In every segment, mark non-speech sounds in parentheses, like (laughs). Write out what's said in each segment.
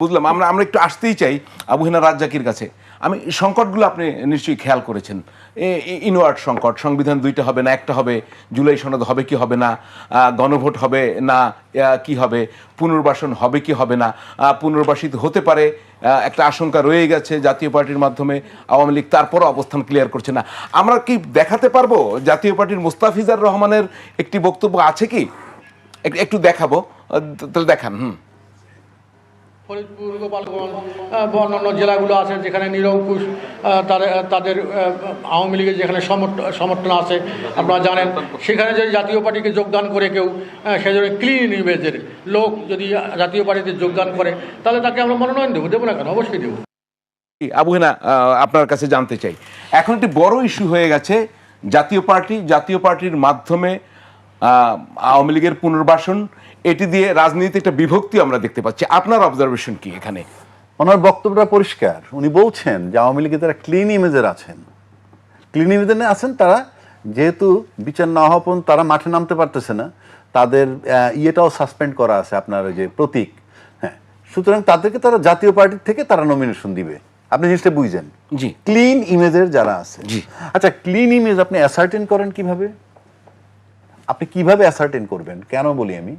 বুঝলাম, আমরা আমরা একটু আসতেই চাই আবু হিনা রাজ্জাকির কাছে। আমি, সংকটগুলো আপনি নিশ্চয়ই খেয়াল করেছেন। ইনওয়ার্ড সংকট, সংবিধান দুইটা হবে না, একটা হবে, জুলাই সনদ হবে কি হবে না গণভোট হবে না কি হবে, পুনর্বাসন হবে কি হবে না পুনর্বাসিত হতে পারে একটা আশঙ্কা রয়ে গেছে জাতীয় পার্টির মাধ্যমে, আওয়ামী লীগ তারপরও অবস্থান ক্লিয়ার করছে না। আমরা কি দেখাতে পারব জাতীয় পার্টির মুস্তাফিজার রহমানের একটি বক্তব্য আছে কি? একটু দেখাবো তাহলে দেখান, হুম। ফরিদপুর, গোপালগঞ্জ অন্যান্য জেলাগুলো আছে যেখানে নিরঙ্কুশ তাদের তাদের আওয়ামী লীগের যেখানে সমর্থ- সমর্থন আছে, আপনারা জানেন। সেখানে যদি জাতীয় পার্টিকে যোগদান করে কেউ সেজন্য ক্লিন ইমেজের লোক যদি জাতীয় পার্টিতে যোগদান করে, তাহলে তাকে আমরা মনোনয়ন দেবো। দেবো না কেন? অবশ্যই দেবো। আবু হেনা আপনার কাছে জানতে চাই। এখন একটি বড় ইস্যু হয়ে গেছে। জাতীয় পার্টি, জাতীয় পার্টির মাধ্যমে আওয়ামী লীগের পুনর্বাসন এটি দিয়ে রাজনীতিতে একটা বিভক্তি আমরা দেখতে পাচ্ছি। আপনার অবজারভেশন কি এখানে? ওনার বক্তব্যটা পরিষ্কার। উনি বলছেন যে আওয়ামী লীগে তারা ক্লিন ইমেজের আছেন ক্লিন ইমেজের আছেন তারা যেহেতু বিচার না হওয়া পর্যন্ত তারা মাঠে নামতে পারতেছে না তাদের ইয়েটাও সাসপেন্ড করা আছে আপনার ওই যে প্রতীক। হ্যাঁ সুতরাং তাদেরকে তারা জাতীয় পার্টির থেকে তারা নমিনেশন দিবে। আপনি জিনিসটা বুঝছেন জি। ক্লিন ইমেজের যারা আছে জি। আচ্ছা ক্লিন ইমেজ আপনি অ্যাসার্টেন করেন কীভাবে? আপনি কীভাবে অ্যাসার্টেন করবেন? কেন বলি আমি?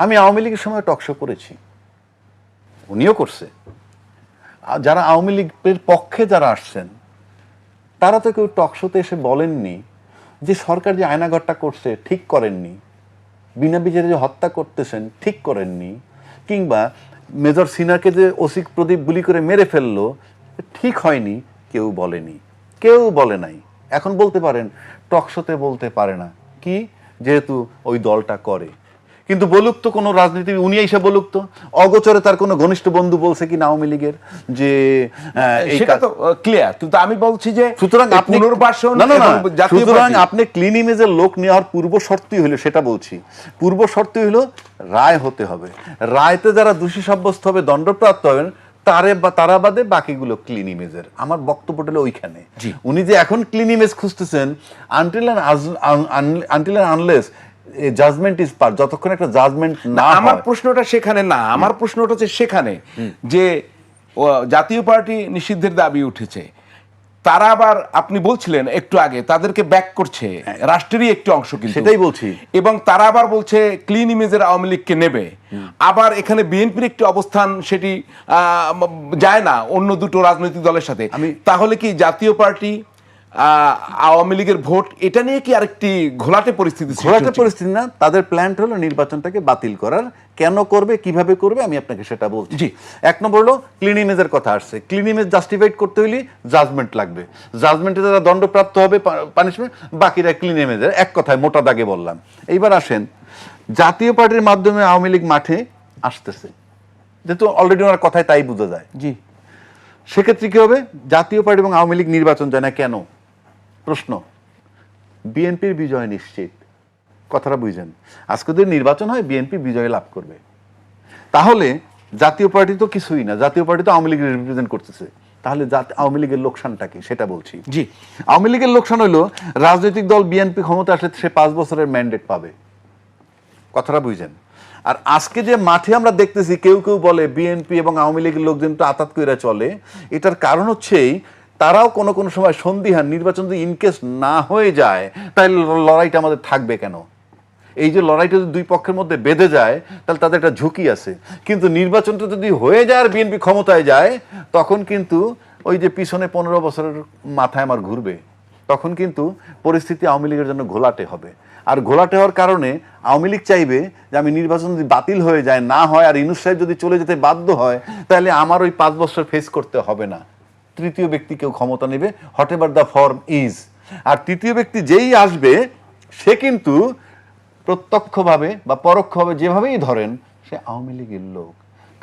আমি আওয়ামী লীগের সময় টকশো করেছি। উনিও করছে। যারা আওয়ামী লীগের পক্ষে যারা আসছেন, তারা তো কেউ টকশোতে এসে বলেননি যে সরকার যে আয়নাঘরটা করছে ঠিক করেননি, বিনা বিচারে যে হত্যা করতেছেন ঠিক করেননি, কিংবা মেজর সিনাকে যে ওসিক প্রদীপ গুলি করে মেরে ফেলল, ঠিক হয়নি, কেউ বলেনি। কেউ বলে নাই। এখন বলতে পারেন টকশোতে বলতে পারে না। কি? যেহেতু ওই দলটা করে। কিন্তু বলুক তো কোনো রাজনীতি উনি এসে বলুক তো অগোচরে তার কোনো ঘনিষ্ঠ বন্ধু বলছে কি আওয়ামী লীগের যে সেটা তো ক্লিয়ার কিন্তু আমি বলছি যে সুতরাং আপনি পুনর্বাসন না না সুতরাং আপনি ক্লিন ইমেজের লোক নেওয়ার পূর্ব শর্তই হলো সেটা বলছি। পূর্ব শর্তই হলো রায় হতে হবে। রায়তে যারা দোষী সাব্যস্ত হবে দণ্ডপ্রাপ্ত হবেন তারে বা তারা বাদে বাকিগুলো ক্লিন ইমেজের আমার বক্তব্যটা হলো ওইখানে। উনি যে এখন ক্লিন ইমেজ খুঁজতেছেন until until unless judgement is par যতক্ষণ একটা জাজমেন্ট না আমার প্রশ্নটা সেখানে না আমার প্রশ্নটা হচ্ছে সেখানে যে জাতীয় পার্টি নিষিদ্ধের দাবি উঠেছে। তারা আবার আপনি বলছিলেন একটু আগে তাদেরকে ব্যাক করছে। রাষ্ট্রেরই একটি অংশ কিন্তু। সেটাই বলছি। এবং তারা আবার বলছে ক্লিন ইমেজের আওয়ামী লীগকে নেবে। আবার এখানে বিএনপির একটি অবস্থান সেটি আহ, যায় না অন্য দুটো রাজনৈতিক দলের সাথে। আমি- তাহলে কি জাতীয় পার্টি আওয়ামী লীগের ভোট এটা নিয়ে কি আরেকটি ঘোলাটে পরিস্থিতি ঘোলাটে পরিস্থিতি না তাদের প্ল্যান হলো নির্বাচনটাকে বাতিল করার। কেন করবে কীভাবে করবে আমি আপনাকে সেটা বলছি। জি। এক নম্বর হলো ক্লিন ইমেজের কথা আসছে। ক্লিন ইমেজ জাস্টিফাইড করতে হলে জাজমেন্ট লাগবে। জাজমেন্টে যারা দণ্ডপ্রাপ্ত হবে পানিশমেন্ট বাকিরা ক্লিন ইমেজের এক কথায় মোটা দাগে বললাম। এইবার আসেন জাতীয় পার্টির মাধ্যমে আওয়ামী লীগ মাঠে আসতেছে। যেহেতু অলরেডি ওনার কথায় তাই বোঝা যায়। জি। সেক্ষেত্রে কি হবে? জাতীয় পার্টি এবং আওয়ামী লীগ নির্বাচন যায় না কেন? প্রশ্ন। বিএনপির বিজয় নিশ্চিত। কথাটা বুঝেন। আজকে যদি নির্বাচন হয় বিএনপি বিজয় লাভ করবে। তাহলে জাতীয় পার্টি তো কিছুই না। জাতীয় পার্টি তো আওয়ামী লীগ রিপ্রেজেন্ট করতেছে। তাহলে আওয়ামী লীগের লোকসানটা কি? সেটা বলছি। জি। আওয়ামী লীগের লোকসান হলো রাজনৈতিক দল বিএনপি ক্ষমতা আসলে সে পাঁচ বছরের ম্যান্ডেট পাবে। কথাটা বুঝছেন আর আজকে যে মাঠে আমরা দেখতেছি কেউ কেউ বলে বিএনপি এবং আওয়ামী লীগের লোকজন তো আতাত কইরা চলে। এটার কারণ হচ্ছেই তারাও কোনো কোনো সময় সন্দিহান, নির্বাচন যদি ইনকেস না হয়ে যায়, তাহলে লড়াইটা আমাদের থাকবে কেন? এই যে লড়াইটা যদি দুই পক্ষের মধ্যে বেঁধে যায়, তাহলে তাদের একটা ঝুঁকি আছে। কিন্তু নির্বাচনটা যদি হয়ে যায় আর বিএনপি ক্ষমতায় যায়, তখন কিন্তু ওই যে পিছনে পনেরো বছরের মাথায় আমার ঘুরবে, তখন কিন্তু পরিস্থিতি আওয়ামী লীগের জন্য ঘোলাটে হবে। আর ঘোলাটে হওয়ার কারণে আওয়ামী লীগ চাইবে যে আমি নির্বাচন যদি বাতিল হয়ে যায়, না হয়, আর ইনুস সাহেব যদি চলে যেতে বাধ্য হয়, তাহলে আমার ওই পাঁচ বছর ফেস করতে হবে না। তৃতীয় ব্যক্তি কেউ ক্ষমতা নেবে whatever the form is আর তৃতীয় ব্যক্তি যেই আসবে, সে কিন্তু প্রত্যক্ষভাবে বা পরোক্ষভাবে যেভাবেই ধরেন, সে আওয়ামী লীগের লোক।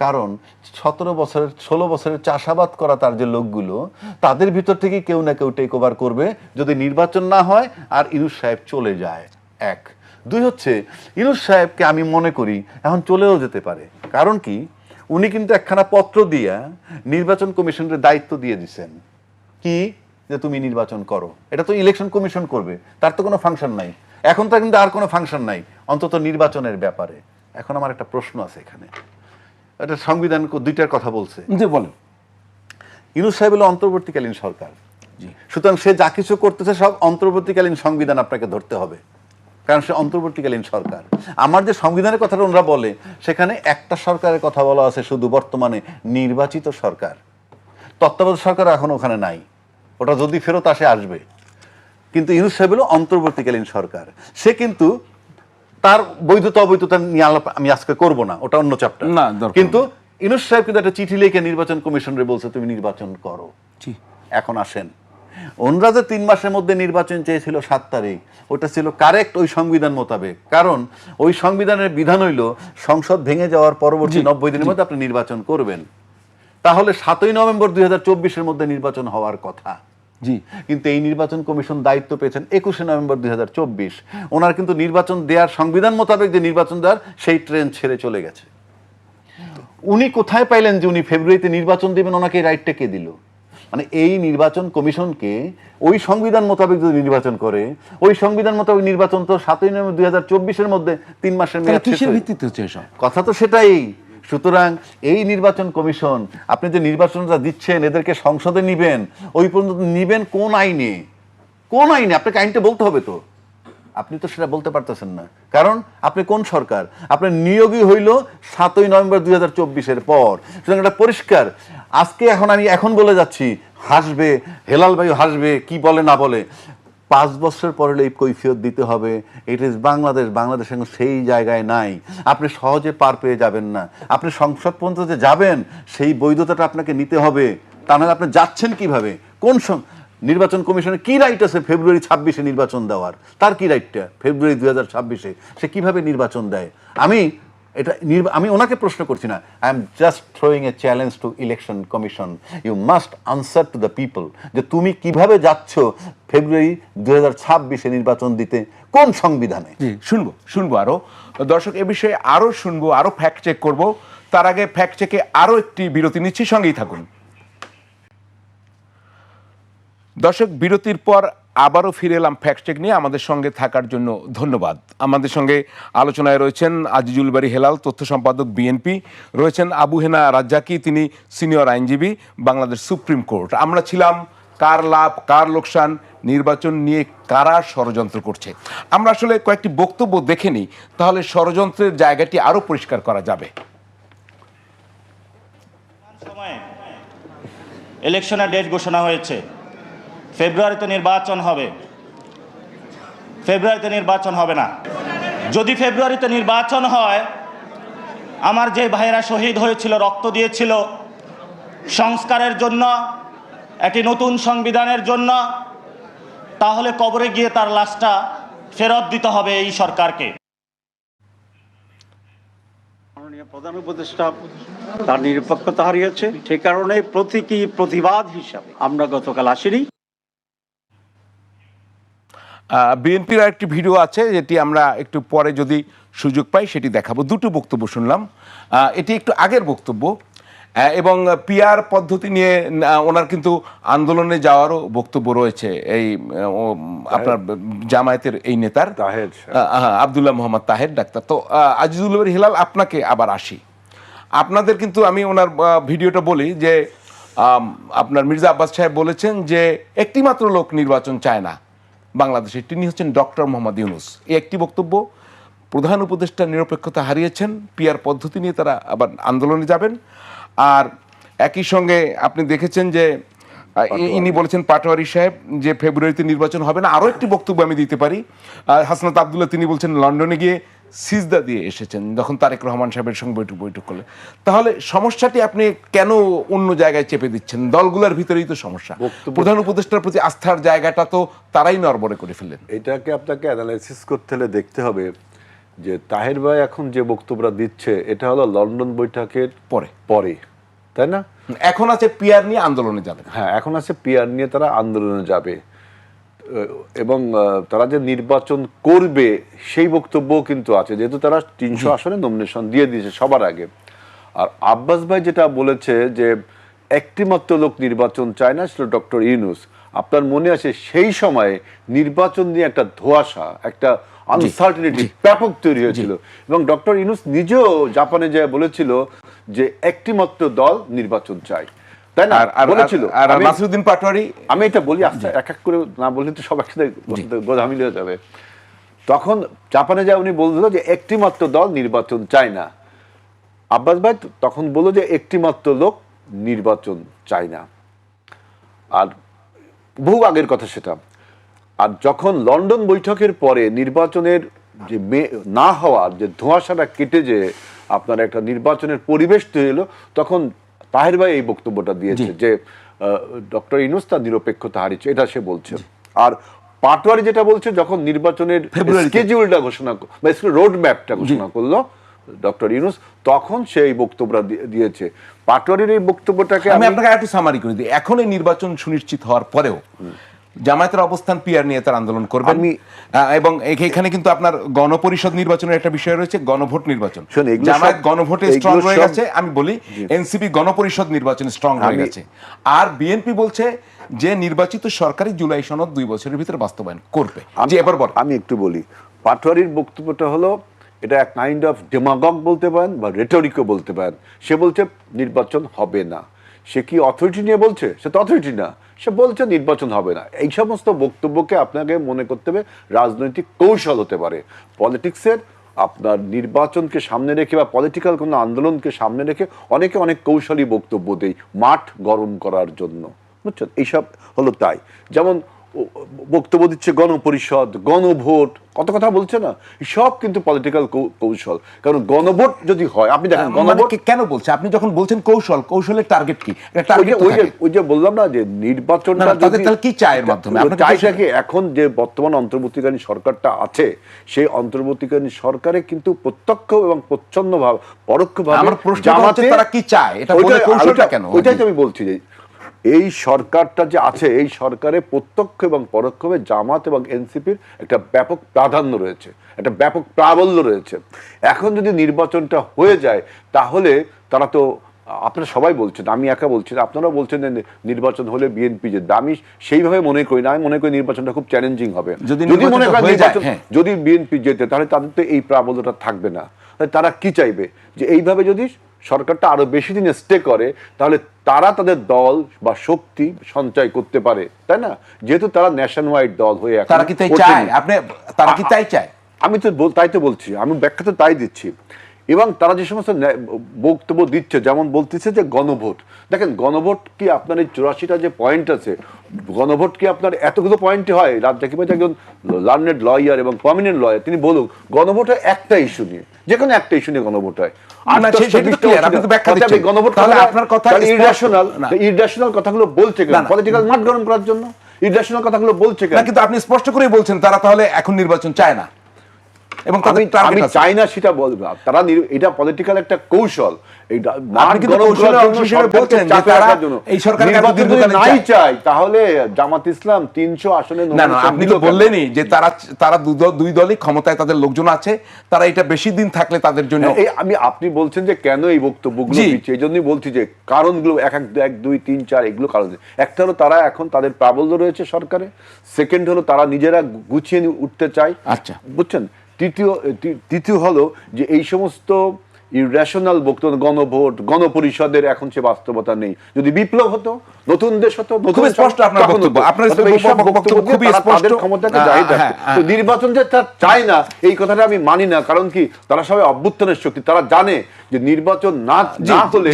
কারণ সতেরো বছরের, ষোলো বছরের চাষাবাদ করা তার যে লোকগুলো, তাদের ভিতর থেকে কেউ না কেউ টেক ওভার করবে। যদি নির্বাচন না হয়, আর ইনুস সাহেব চলে যায়। এক। দুই হচ্ছে, ইনুস সাহেবকে আমি মনে করি, এখন চলেও যেতে পারে। কারণ কি? উনি কিন্তু একখানা পত্র দিয়া নির্বাচন কমিশনের দায়িত্ব দিয়ে দিছেন। কি? যে তুমি নির্বাচন করো। এটা তো ইলেকশন কমিশন করবে। তার তো কোনো ফাংশন নাই। এখন তো কিন্তু আর কোনো ফাংশন নাই অন্তত নির্বাচনের ব্যাপারে। এখন আমার একটা প্রশ্ন আছে এখানে। এটা সংবিধান দুইটার কথা বলছে। যে বলেন। ইউনুস সাহেব হলো অন্তর্বর্তীকালীন সরকার। জি। সুতরাং সে যা কিছু করতেছে সব অন্তর্বর্তীকালীন সংবিধান আপনাকে ধরতে হবে। কারণ সে অন্তর্বর্তীকালীন সরকার। আমার যে সংবিধানের কথাটা ওনারা বলে সেখানে একটা সরকারের কথা বলা আছে শুধু বর্তমানে নির্বাচিত সরকার। তত্ত্বাবধায়ক সরকার এখন ওখানে নাই। ওটা যদি ফেরত আসে আসবে। কিন্তু ইউনুস সাহেব হলো অন্তর্বর্তীকালীন সরকার। সে কিন্তু তার বৈধতা অবৈধতা নিয়ে আলাপ আমি আজকে করব না ওটা অন্য চ্যাপ্টার না, কিন্তু ইউনুস সাহেব কিন্তু একটা চিঠি লিখে নির্বাচন কমিশনরে বলছে তুমি নির্বাচন করো। জি। এখন আসেন। ওনরা যে তিন মাসের মধ্যে নির্বাচন চেয়েছিল সাত তারিখ ওটা ছিল কারেক্ট ওই সংবিধান মোতাবেক। কারণ ওই সংবিধানের বিধান হইল সংসদ ভেঙে যাওয়ার পরবর্তী নব্বই দিনের মধ্যে আপনি নির্বাচন করবেন। তাহলে সাতই নভেম্বর দুই হাজার চব্বিশের মধ্যে নির্বাচন হওয়ার কথা। জি। কিন্তু এই নির্বাচন কমিশন দায়িত্ব পেয়েছেন একুশে নভেম্বর দুই হাজার চব্বিশ। ওনার কিন্তু নির্বাচন দেওয়ার সংবিধান মোতাবেক যে নির্বাচন দেওয়ার সেই ট্রেন ছেড়ে চলে গেছে। উনি কোথায় পাইলেন যে উনি ফেব্রুয়ারিতে নির্বাচন দেবেন ওনাকে রাইটটা কে দিল? মানে এই নির্বাচন কমিশনকে ওই সংবিধান মোতাবেক যদি নির্বাচন করে ওই সংবিধান মোতাবেক নির্বাচন তো সাতই নভেম্বর দুই হাজার চব্বিশের মধ্যে তিন মাসের মেয়াদ ভিত্তিতে হচ্ছে কথা তো সেটাই। সুতরাং এই নির্বাচন কমিশন আপনি যে নির্বাচনটা দিচ্ছেন এদেরকে সংসদে নিবেন ওই পর্যন্ত নিবেন কোন আইনে? কোন আইনে? আপনাকে আইনটা বলতে হবে তো। আপনি তো সেটা বলতে পারতেছেন না। কারণ আপনি কোন সরকার? আপনার নিয়োগই হইল সাতই নভেম্বর দুই হাজার চব্বিশের পর। সুতরাং এটা পরিষ্কার। আজকে এখন আমি এখন বলে যাচ্ছি, হাসবে, হেলাল ভাই হাসবে, কি বলে না বলে। পাঁচ বছর পরে এই কৈফিয়ত দিতে হবে। ইট ইজ বাংলাদেশ বাংলাদেশ এখন সেই জায়গায় নাই। আপনি সহজে পার পেয়ে যাবেন না। আপনি সংসদ পর্যন্ত যে যাবেন, সেই বৈধতাটা আপনাকে নিতে হবে। তা নাহলে আপনি যাচ্ছেন কীভাবে? কোন নির্বাচন কমিশনের কি রাইট আছে ফেব্রুয়ারি ছাব্বিশে নির্বাচন দেওয়ার? তার কি রাইটটা ফেব্রুয়ারি দুই হাজার ছাব্বিশে সে কীভাবে নির্বাচন দেয়? আমি এটা আমি ওনাকে প্রশ্ন করছি না। I am just throwing a challenge to election commission you must answer to the people যে তুমি কীভাবে যাচ্ছ ফেব্রুয়ারি হাজার ছাব্বিশে নির্বাচন দিতে? কোন সংবিধানে? শুনব শুনব আরও। দর্শক, এ বিষয়ে আরও শুনব, আরও ফ্যাক্ট চেক করব। তার আগে ফ্যাক্ট চেকে আরও একটি বিরতি নিচ্ছি, সঙ্গেই থাকুন। দর্শক, বিরতির পর আবারও ফিরে এলাম ফ্যাক্টচেক নিয়ে। আমাদের সঙ্গে থাকার জন্য ধন্যবাদ। আমাদের সঙ্গে আলোচনায় রয়েছেন আজিজুল বাড়ি হেলাল, তথ্য সম্পাদক বিএনপি। রয়েছেন আবু হেনা রাজ্জাকি, তিনি সিনিয়র আইনজীবী, বাংলাদেশ সুপ্রিম কোর্ট। আমরা ছিলাম কার লাভ, কার লোকসান, নির্বাচন নিয়ে কারা ষড়যন্ত্র করছে? আমরা আসলে কয়েকটি বক্তব্য দেখে নিই, তাহলে ষড়যন্ত্রের জায়গাটি আরও পরিষ্কার করা যাবে। ইলেকশনের ডেট ঘোষণা হয়েছে। ফেব্রুয়ারিতে নির্বাচন হবে। ফেব্রুয়ারিতে নির্বাচন হবে না। যদি ফেব্রুয়ারিতে নির্বাচন হয়, আমার যে ভাইয়েরা শহীদ হয়েছিল, রক্ত দিয়েছিল, সংস্কারের জন্য, একটি নতুন সংবিধানের জন্য, তাহলে কবরে গিয়ে তার লাশটা ফেরত দিতে হবে এই সরকারকে। প্রধান উপদেষ্টা, তার নিরপেক্ষতা হারিয়েছে। সে কারণে প্রতীকী প্রতিবাদ হিসাবে আমরা গতকাল আসিনি। বিএনপির একটি ভিডিও আছে যেটি আমরা একটু পরে যদি সুযোগ পাই সেটি দেখাবো। দুটো বক্তব্য শুনলাম। এটি একটু আগের বক্তব্য। এবং পিয়ার পদ্ধতি নিয়ে ওনার কিন্তু আন্দোলনে যাওয়ারও বক্তব্য রয়েছে এই আপনার জামায়াতের এই নেতার। তাহের। আবদুল্লাহ মোহাম্মদ তাহের ডাক্তার। তো আজিজুল হিলাল আপনাকে আবার আসি। আপনাদের কিন্তু আমি ওনার ভিডিওটা বলি যে আপনার মির্জা আব্বাস সাহেব বলেছেন যে একটিমাত্র লোক নির্বাচন চায় না। বাংলাদেশে তিনি হচ্ছেন ডক্টর মোহাম্মদ ইউনুস। এই একটি বক্তব্য প্রধান উপদেষ্টা নিরপেক্ষতা হারিয়েছেন পিয়ার পদ্ধতি নিয়ে তারা আবার আন্দোলনে যাবেন। আর একই সঙ্গে আপনি দেখেছেন যে ইনি বলেছেন পাটোয়ারি সাহেব যে ফেব্রুয়ারিতে নির্বাচন হবে না আরও একটি বক্তব্য আমি দিতে পারি। হাসনাত আবদুল্লাহ তিনি বলছেন লন্ডনে গিয়ে সিজদা দিয়ে এসেছেন যখন তারেক রহমান সাহেবের সঙ্গে বৈঠক বৈঠক করলে তাহলে সমস্যাটি আপনি কেন অন্য জায়গায় চেপে দিচ্ছেন? দলগুলোর ভিতরেই তো সমস্যা। প্রধান উপদেষ্টার প্রতি আস্থার জায়গাটা তো তারাই নরবরে করে ফেললেন। এটাকে আপনাকে অ্যানালাইসিস করতে হলে দেখতে হবে যে তাহের ভাই এখন যে বক্তব্যটা দিচ্ছে এটা হলো লন্ডন বৈঠকের পরে। পরে। তাই না? এখন আছে পিয়ার নিয়ে আন্দোলনে যাবে। হ্যাঁ এখন আছে পিয়ার নিয়ে তারা আন্দোলনে যাবে। এবং তারা যে নির্বাচন করবে সেই বক্তব্য কিন্তু আছে। যেহেতু তারা তিনশো আসনে নমিনেশন দিয়ে দিয়েছে সবার আগে। আর আব্বাস ভাই যেটা বলেছে যে একটিমাত্র লোক নির্বাচন চায় না ছিল ডক্টর ইউনুস। আপনার মনে আছে সেই সময়ে নির্বাচন নিয়ে একটা ধোঁয়াশা একটা আনসার্টিনিটি ব্যাপক তৈরি হয়েছিল। এবং ডক্টর ইউনুস নিজেও জাপানে যায় বলেছিল যে একটি মাত্র দল নির্বাচন চায়। তাই না? বলেছিল আর নাসিরুদ্দিন পাটোয়ারি আমি এটা বলি আস্তে এক এক করে না বললে তো সব একসাথে গোধামিল হয়ে যাবে। তখন জাপানে যা উনি বলছিল যে একটি মাত্র দল নির্বাচন চায় না। আব্বাস ভাই তখন বলল যে একটি মাত্র লোক নির্বাচন চায় না। আর বহু আগের কথা সেটা। আর যখন লন্ডন বৈঠকের পরে নির্বাচনের যে না হওয়ার যে ধোঁয়াশাটা কেটে যে আপনার একটা নির্বাচনের পরিবেশ তৈরি হলো তখন তাহের ভাই এই বক্তব্যটা দিয়েছে যে ডক্টর ইনুস তার নিরপেক্ষতা হারিয়েছে এটা সে বলছে। আর পাটোয়ারি যেটা বলছে যখন নির্বাচনের। স্কেজিউলটা ঘোষণা বা রোড ম্যাপটা ঘোষণা করল ডক্টর ইউনুস তখন সে এই বক্তব্যটা দিয়েছে। পাটোয়ারির এই বক্তব্যটাকে আমি আমি আপনাকে একটু সামারি করে দিই। এখন এই নির্বাচন সুনিশ্চিত হওয়ার পরেও জামায়াতের অবস্থান পিয়ার নিয়ে তার আন্দোলন করবেন। আমি- এবং এখানে কিন্তু আপনার গণপরিষদ নির্বাচনের একটা বিষয় রয়েছে গণভোট নির্বাচন। জামায়াত গণভোটে স্ট্রং হয়ে গেছে আমি বলি এনসিপি গণপরিষদ নির্বাচনে স্ট্রং হয়ে গেছে। আর বিএনপি বলছে যে নির্বাচিত সরকারি জুলাই সনদ দুই বছরের ভিতরে বাস্তবায়ন করবে। আমি এবার বল আমি একটু বলি পাটোয়ারির বক্তব্যটা হলো এটা এক কাইন্ড অফ ডেমাগগ বলতে পারেন বা রেটরিকও বলতে পারেন। সে বলছে নির্বাচন হবে না। সে কি অথরিটি নিয়ে বলছে? সে তো অথরিটি না। সে বলছে নির্বাচন হবে না। এই সমস্ত বক্তব্যকে আপনাকে মনে করতে হবে, রাজনৈতিক কৌশল হতে পারে। পলিটিক্সের আপনার নির্বাচনকে সামনে রেখে বা পলিটিক্যাল কোনো আন্দোলনকে সামনে রেখে অনেকে অনেক কৌশলী বক্তব্য দেয় মাঠ গরম করার জন্য। বুঝছেন? এইসব হলো তাই। যেমন বক্তব্য দিচ্ছে গণপরিষদ গণভোট কত কথা বলছে না সব কিন্তু পলিটিক্যাল কৌশল কারণ গণভোট যদি হয় আপনি দেখেন মানে গণভোট কেন বলছে আপনি যখন বলছেন কৌশল কৌশলের টার্গেট কি ওই যে ওই যে বললাম না যে নির্বাচনটা তাহলে কি চায় এর মাধ্যমে? আপনাকে চাইটা তো- কি এখন যে বর্তমান অন্তর্বর্তীকালীন সরকারটা আছে সেই অন্তর্বর্তীকালীন সরকারে কিন্তু প্রত্যক্ষ এবং প্রচ্ছন্ন ভাবে পরোক্ষ ভাবে আমার প্রশ্নটা হচ্ছে তারা কি চায়? এটা কৌশলটা কেন? ওইটাই তো আমি বলছি যে এই সরকারটা যে আছে এই সরকারে প্রত্যক্ষ এবং পরোক্ষভাবে জামাত এবং এনসিপির একটা ব্যাপক প্রাধান্য রয়েছে একটা ব্যাপক প্রাবল্য রয়েছে। এখন যদি নির্বাচনটা হয়ে যায় তাহলে তারা তো আপনারা সবাই বলছেন আমি একা বলছি না, আপনারাও বলছেন যে নির্বাচন হলে বিএনপি যে আমি সেইভাবে মনে করি না আমি মনে করি নির্বাচনটা খুব চ্যালেঞ্জিং হবে। যদি মনে করেন হয়ে। যদি বিএনপি যেতে তাহলে তাদের তো এই প্রাবল্যটা থাকবে না। তারা কি চাইবে? যে এইভাবে যদি সরকারটা আরও বেশি দিন স্টে করে তাহলে তারা তাদের দল বা শক্তি সঞ্চয় করতে পারে তাই না? যেহেতু তারা ন্যাশন ওয়াইড দল হয়ে তারা কি তাই চায়? আপনি তারা কি তাই চায়? আমি তো তাই তো বলছি আমি ব্যাখ্যা তো তাই দিচ্ছি। এবং তারা যে সমস্ত বক্তব্য দিচ্ছে যেমন বলতেছে যে গণভোট দেখেন গণভোট কি আপনার এই চুরাশিটা যে পয়েন্ট আছে গণভোট কি আপনার এতগুলো পয়েন্টে হয় রাজ জাকির ভাই একজন লার্নেড লয়ার এবং প্রমিনেন্ট লয়ার তিনি বলুন গণভোট হয় একটা ইস্যু নিয়ে যে কোনো একটা ইস্যু নিয়ে গণভোট হয়। গণভোট আপনার কথা। ইরাশনাল। ইরাশনাল কথাগুলো বলছে কেন না, না। পলিটিক্যাল মাঠ গরম করার জন্য ইরাশনাল কথাগুলো বলছে কেন কিন্তু আপনি স্পষ্ট করেই বলছেন তারা তাহলে এখন নির্বাচন চায় না এবং আমি আমি চাই না সেটা বলব। তারা এটা পলিটিক্যাল একটা কৌশল। এই নাই চাই তাহলে জামাত ইসলাম তিনশো আসনে না আপনি তো? বললেনই যে তারা তারা দুই দলই ক্ষমতায় তাদের লোকজন আছে। তারা এটা বেশি দিন থাকলে তাদের জন্য এই আমি আপনি বলছেন যে কেন এই বক্তব্যগুলো দিচ্ছে? এই জন্যই বলছি যে কারণগুলো এক এক এক দুই তিন চার এগুলো কারণ একটা হলো তারা এখন তাদের প্রাবল্য রয়েছে সরকারে। সেকেন্ড হলো তারা নিজেরা গুছিয়ে উঠতে চায়। আচ্ছা। বুঝছেন? তৃতীয় তৃতীয় হলো যে এই সমস্ত ইরেশনাল বক্তব্য গণভোট গণপরিষদের এখন সে বাস্তবতা নেই যদি বিপ্লব হতো নতুন দেশ হতো নতুন স্পষ্ট আপনার বক্তব্য। আপনার বক্তব্য খুব খুবই স্পষ্ট। ক্ষমতাকে হ্যাঁ, জাহির হ্যাঁ, রাখে। হ্যাঁ। তো নির্বাচন যে তার চায় না এই কথাটা আমি মানি না কারণ কি তারা সবাই অভ্যুত্থানের শক্তি তারা জানে যে নির্বাচন না না হলে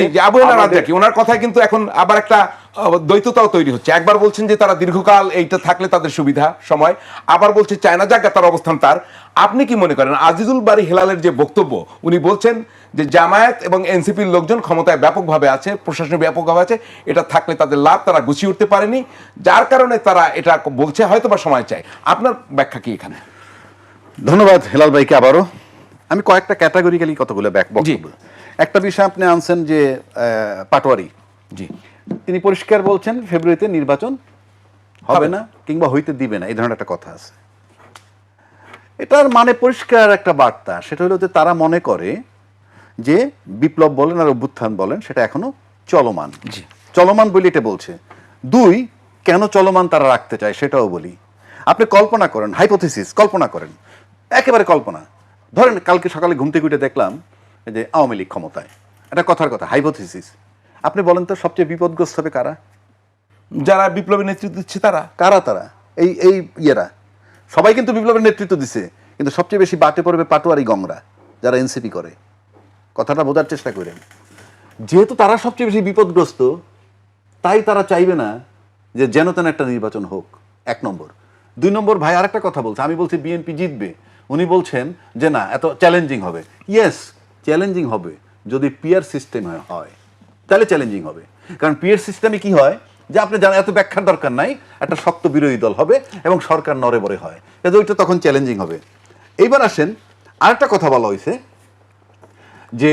ওনার কথায় কিন্তু এখন আবার একটা দ্বৈততাও তৈরি হচ্ছে। একবার বলছেন যে তারা দীর্ঘকাল এইটা থাকলে তাদের সুবিধা সময়। আবার বলছে চায়না জায়গা তার অবস্থান তার। আপনি কি মনে করেন আজিজুল বাড়ি হেলালের যে বক্তব্য উনি বলছেন যে জামায়াত এবং এনসিপির লোকজন ক্ষমতায় ব্যাপকভাবে আছে প্রশাসনে ব্যাপকভাবে আছে এটা থাকলে তাদের লাভ তারা গুছিয়ে উঠতে পারেনি। যার কারণে তারা এটা বলছে হয়তো বা সময় চায়। আপনার ব্যাখ্যা কি এখানে? ধন্যবাদ হেলাল ভাইকে আবারও। আমি কয়েকটা ক্যাটাগরিক্যালি কতগুলো ব্যাক। বক্তব্য একটা বিষয় আপনি আনছেন যে পাটোয়ারি। জি। তিনি পরিষ্কার বলছেন ফেব্রুয়ারিতে নির্বাচন হবে হবে না। কিংবা হইতে দিবে না এই ধরনের একটা কথা আছে। এটার মানে পরিষ্কার একটা বার্তা সেটা হলো যে তারা মনে করে যে বিপ্লব বলেন আর অভ্যুত্থান বলেন সেটা এখনও চলমান। চলমান বলে এটা বলছে। দুই কেন চলমান তারা রাখতে চায় সেটাও বলি। আপনি কল্পনা করেন হাইপোথিসিস কল্পনা করেন। একেবারে কল্পনা। ধরেন কালকে সকালে ঘুম থেকে উঠে দেখলাম যে আওয়ামী লীগ ক্ষমতায়। এটা কথার কথা হাইপোথিসিস আপনি বলেন তো সবচেয়ে বিপদগ্রস্ত হবে কারা? যারা বিপ্লবী নেতৃত্ব দিচ্ছে তারা। কারা তারা? এই এই ইয়েরা। সবাই কিন্তু বিপ্লবের নেতৃত্ব দিছে কিন্তু সবচেয়ে বেশি বাটে পড়বে পাটোয়ারি গংরা যারা এনসিপি করে। কথাটা বোঝার চেষ্টা করেন। যেহেতু তারা সবচেয়ে বেশি বিপদগ্রস্ত তাই তারা চাইবে না যে যেন তেন একটা নির্বাচন হোক। এক নম্বর। দুই নম্বর ভাই আরেকটা কথা বলছে। আমি বলছি বিএনপি জিতবে। উনি বলছেন যে না, এত চ্যালেঞ্জিং হবে। ইয়েস চ্যালেঞ্জিং হবে। যদি পিয়ার সিস্টেম হয় তাহলে চ্যালেঞ্জিং হবে। কারণ পিয়ার সিস্টেমে কি হয়? যে আপনি জানেন, এত ব্যাখ্যার দরকার নাই, একটা শক্ত বিরোধী দল হবে এবং সরকার নড়ে বড়ে হয়। কিন্তু ওইটা তখন চ্যালেঞ্জিং হবে। এইবার আসেন, আরেকটা কথা বলা হয়েছে, যে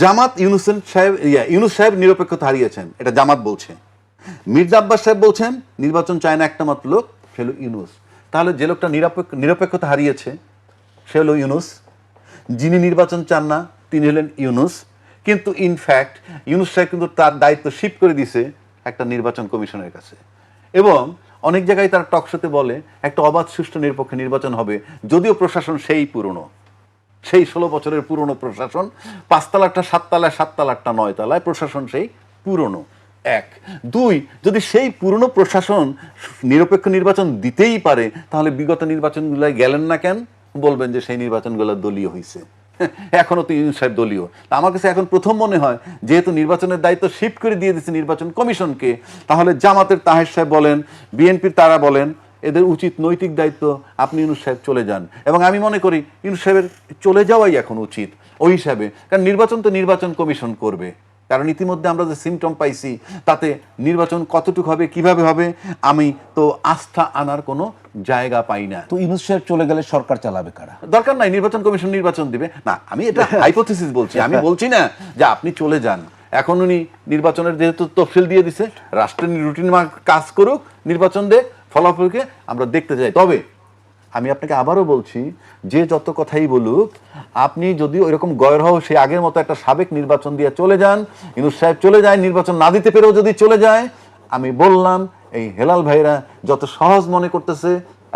জামাত ইউনুসেন সাহেব, ইয়া, ইউনুস সাহেব নিরপেক্ষতা হারিয়েছেন। এটা জামাত বলছে। মির্জা আব্বাস সাহেব বলছেন, নির্বাচন চায় না একটা মাত্র লোক, ফেলু ইউনুস। তাহলে যে লোকটা নিরপেক্ষ নিরপেক্ষতা হারিয়েছে, সে হলো ইউনুস। যিনি নির্বাচন চান না, তিনি হলেন ইউনুস। কিন্তু ইনফ্যাক্ট ইউনুস সাহেব কিন্তু তার দায়িত্ব শিপ করে দিছে একটা নির্বাচন কমিশনের কাছে। এবং অনেক জায়গায় তার টকশোতে বলে, একটা অবাধ, সুষ্ঠু, নিরপেক্ষ নির্বাচন হবে, যদিও প্রশাসন সেই পুরনো। সেই ষোলো বছরের পুরনো প্রশাসন, পাঁচতলাটা, সাততলায় সাততলাটা নয় তলায় প্রশাসন সেই পুরনো। এক। দুই, যদি সেই পুরনো প্রশাসন নিরপেক্ষ নির্বাচন দিতেই পারে, তাহলে বিগত নির্বাচনগুলোয় গেলেন না কেন? বলবেন যে সেই নির্বাচনগুলো দলীয় হয়েছে (laughs) এখনও তো ইউনুস সাহেব দলীয়। তা আমার কাছে এখন প্রথম মনে হয়, যেহেতু নির্বাচনের দায়িত্ব শিফট করে দিয়ে দিচ্ছে নির্বাচন কমিশনকে, তাহলে জামাতের তাহের সাহেব বলেন, বিএনপির তারা বলেন, এদের উচিত নৈতিক দায়িত্ব, আপনি ইউনুস সাহেব চলে যান। এবং আমি মনে করি, ইউনুস সাহেবের চলে যাওয়াই এখন উচিত, ওই হিসাবে। কারণ নির্বাচন তো নির্বাচন কমিশন করবে। কারণ ইতিমধ্যে আমরা যে সিমটম পাইছি তাতে নির্বাচন কতটুকু হবে কীভাবে হবে আমি তো আস্থা আনার কোনো জায়গা পাই না। তো ইউনুস সাহেব চলে গেলে সরকার চালাবে কারা? দরকার নাই নির্বাচন কমিশন নির্বাচন দিবে। না আমি এটা (laughs) হাইপোথিসিস বলছি আমি বলছি না যে আপনি চলে যান। এখন উনি নির্বাচনের যেহেতু তফসিল দিয়ে দিছে রাষ্ট্রের রুটিন কাজ করুক নির্বাচন দেখ ফলাফলকে আমরা দেখতে চাই। তবে আমি আপনাকে আবারও বলছি, যে যত কথাই বলুক, আপনি যদি ওইরকম গয়ের হও সেই আগের মতো একটা সাবেক নির্বাচন দিয়ে চলে যান, ইনুস সাহেব চলে যায়, নির্বাচন না দিতে পেরেও যদি চলে যায়, আমি বললাম, এই হেলাল ভাইরা যত সহজ মনে করতেছে,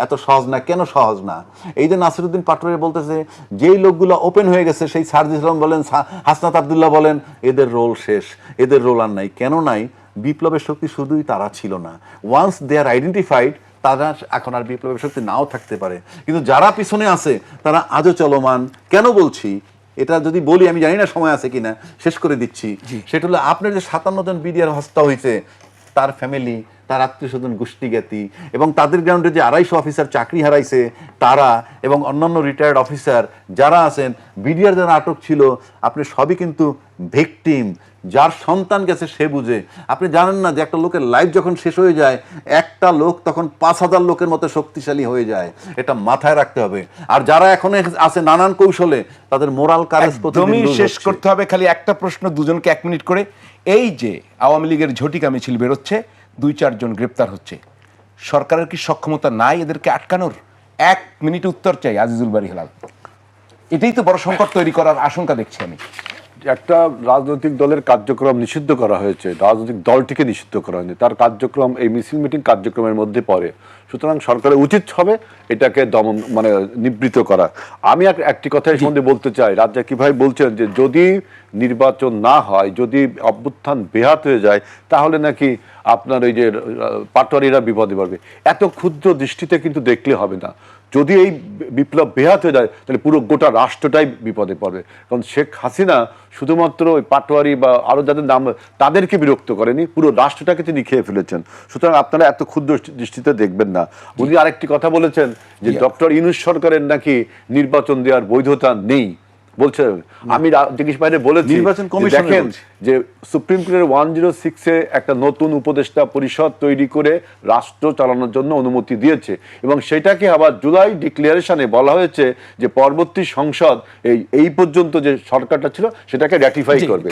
এত সহজ না, কেন সহজ না? এই যে নাসিরুদ্দিন পাটোয়ারি বলতেছে, যেই লোকগুলো ওপেন হয়ে গেছে, সেই সার্জিস ইসলাম বলেন হাসনাত আবদুল্লাহ বলেন, এদের রোল শেষ, এদের রোল আর নাই। কেন নাই? বিপ্লবের শক্তি শুধুই তারা ছিল না। ওয়ান্স দে আর আইডেন্টিফাইড তারা এখন আর বিপ্লবের শক্তি নাও থাকতে পারে। কিন্তু যারা পিছনে আছে তারা আজও চলমান। কেন বলছি? এটা যদি বলি আমি জানি না সময় আছে কিনা শেষ করে দিচ্ছি। সেটা হলো আপনার যে সাতান্ন জন বিডিআর হস্তা হয়েছে তার ফ্যামিলি তার আত্মীয় স্বজন গোষ্ঠীজ্ঞাতি এবং তাদের গ্রাউন্ডে যে আড়াইশো অফিসার চাকরি হারাইছে তারা এবং অন্যান্য রিটায়ার্ড অফিসার যারা আছেন বিডিআর যারা আটক ছিল আপনি সবই কিন্তু ভিকটিম যার সন্তান গেছে সে বুঝে। আপনি জানেন না যে একটা লোকের লাইফ যখন শেষ হয়ে যায় একটা লোক তখন পাঁচ হাজার লোকের মতো শক্তিশালী হয়ে যায়। এটা মাথায় রাখতে হবে। আর যারা এখন আছে নানান কৌশলে তাদের মোরাল কারেজ একদমই শেষ করতে হবে। খালি একটা প্রশ্ন দুজনকে এক মিনিট করে। এই যে আওয়ামী লীগের ঝটিকা মিছিল বেরোচ্ছে দুই চারজন গ্রেপ্তার হচ্ছে। সরকারের কি সক্ষমতা নাই এদেরকে আটকানোর? এক মিনিট উত্তর চাই আজিজুল বাড়ি হেলাল। এটাই তো বড় সংকট তৈরি করার আশঙ্কা দেখছি আমি। একটা রাজনৈতিক দলের কার্যক্রম নিষিদ্ধ করা হয়েছে। রাজনৈতিক দলটিকে নিষিদ্ধ করা হয়নি। তার কার্যক্রম, এই মিছিল মিটিং কার্যক্রমের মধ্যে পড়ে। সুতরাং সরকারের উচিত হবে এটাকে দমন মানে নিবৃত করা। আমি এক- একটি কথা এই সম্বন্ধে বলতে চাই। রাজ্জাক ভাই বলছেন যে, যদি নির্বাচন না হয়, যদি অভ্যুত্থান বেহাত হয়ে যায়, তাহলে নাকি আপনার ওই যে পাটোয়ারিরা বিপদে পড়বে। এত ক্ষুদ্র দৃষ্টিতে কিন্তু দেখলে হবে না। যদি এই বিপ্লব বেহাত হয়ে যায় তাহলে পুরো গোটা রাষ্ট্রটাই বিপদে পড়বে। কারণ শেখ হাসিনা শুধুমাত্র ওই পাটোয়ারি বা আরও যাদের নাম তাদেরকে বিরক্ত করেনি পুরো রাষ্ট্রটাকে তিনি খেয়ে ফেলেছেন। সুতরাং আপনারা এত ক্ষুদ্র দৃষ্টিতে দেখবেন না। উনি আরেকটি কথা বলেছেন যে ডক্টর ইনুস সরকারের নাকি নির্বাচন দেওয়ার বৈধতা নেই। আমি জিজ্ঞেস বাইরে বলেছি নির্বাচন কমিশন দেখেন যে সুপ্রিম কোর্টের ওয়ান জিরো সিক্সে একটা নতুন উপদেষ্টা পরিষদ তৈরি করে রাষ্ট্র চালানোর জন্য অনুমতি দিয়েছে। এবং সেটাকে আবার জুলাই ডিক্লারেশনে বলা হয়েছে যে পরবর্তী সংসদ এই এই পর্যন্ত যে সরকারটা ছিল সেটাকে র্যাটিফাই করবে.